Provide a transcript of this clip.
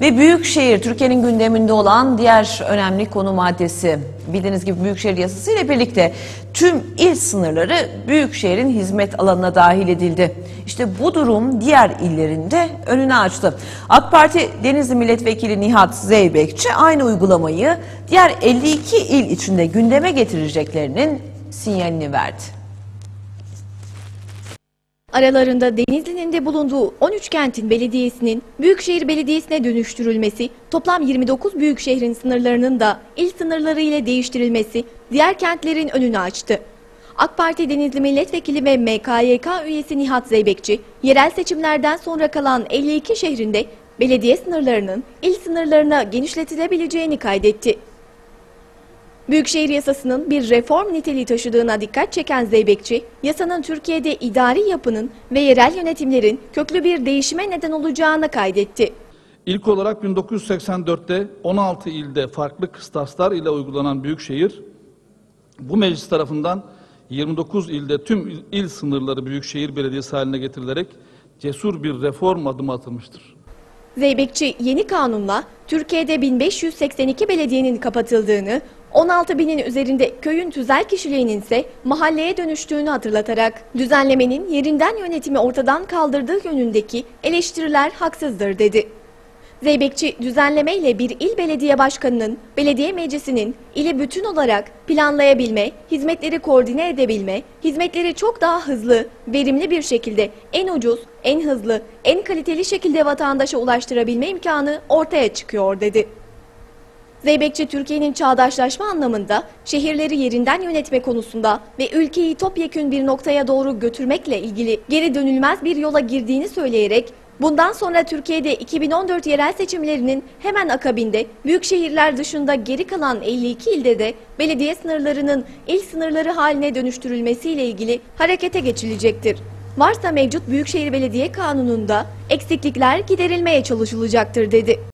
Ve Büyükşehir Türkiye'nin gündeminde olan diğer önemli konu maddesi. Bildiğiniz gibi Büyükşehir Yasası ile birlikte tüm il sınırları Büyükşehir'in hizmet alanına dahil edildi. İşte bu durum diğer illerinde önünü açtı. AK Parti Denizli Milletvekili Nihat Zeybekçi aynı uygulamayı diğer 52 il içinde gündeme getireceklerinin sinyalini verdi. Aralarında Denizli'nin de bulunduğu 13 kentin belediyesinin Büyükşehir Belediyesi'ne dönüştürülmesi, toplam 29 büyük şehrin sınırlarının da il sınırları ile değiştirilmesi diğer kentlerin önünü açtı. AK Parti Denizli Milletvekili ve MKYK üyesi Nihat Zeybekçi, yerel seçimlerden sonra kalan 52 şehrinde belediye sınırlarının il sınırlarına genişletilebileceğini kaydetti. Büyükşehir yasasının bir reform niteliği taşıdığına dikkat çeken Zeybekçi, yasanın Türkiye'de idari yapının ve yerel yönetimlerin köklü bir değişime neden olacağını kaydetti. İlk olarak 1984'te 16 ilde farklı kıstaslar ile uygulanan Büyükşehir, bu meclis tarafından 29 ilde tüm il sınırları Büyükşehir Belediyesi haline getirilerek cesur bir reform adımı atılmıştır. Zeybekçi yeni kanunla Türkiye'de 1582 belediyenin kapatıldığını, 16 binin üzerinde köyün tüzel kişiliğinin ise mahalleye dönüştüğünü hatırlatarak düzenlemenin yerinden yönetimi ortadan kaldırdığı yönündeki eleştiriler haksızdır dedi. Zeybekçi düzenlemeyle bir il belediye başkanının, belediye meclisinin ili bütün olarak planlayabilme, hizmetleri koordine edebilme, hizmetleri çok daha hızlı, verimli bir şekilde en ucuz, en hızlı, en kaliteli şekilde vatandaşa ulaştırabilme imkanı ortaya çıkıyor dedi. Zeybekçi Türkiye'nin çağdaşlaşma anlamında şehirleri yerinden yönetme konusunda ve ülkeyi topyekün bir noktaya doğru götürmekle ilgili geri dönülmez bir yola girdiğini söyleyerek bundan sonra Türkiye'de 2014 yerel seçimlerinin hemen akabinde büyük şehirler dışında geri kalan 52 ilde de belediye sınırlarının il sınırları haline dönüştürülmesiyle ilgili harekete geçilecektir. Varsa mevcut Büyükşehir Belediye Kanunu'nda eksiklikler giderilmeye çalışılacaktır dedi.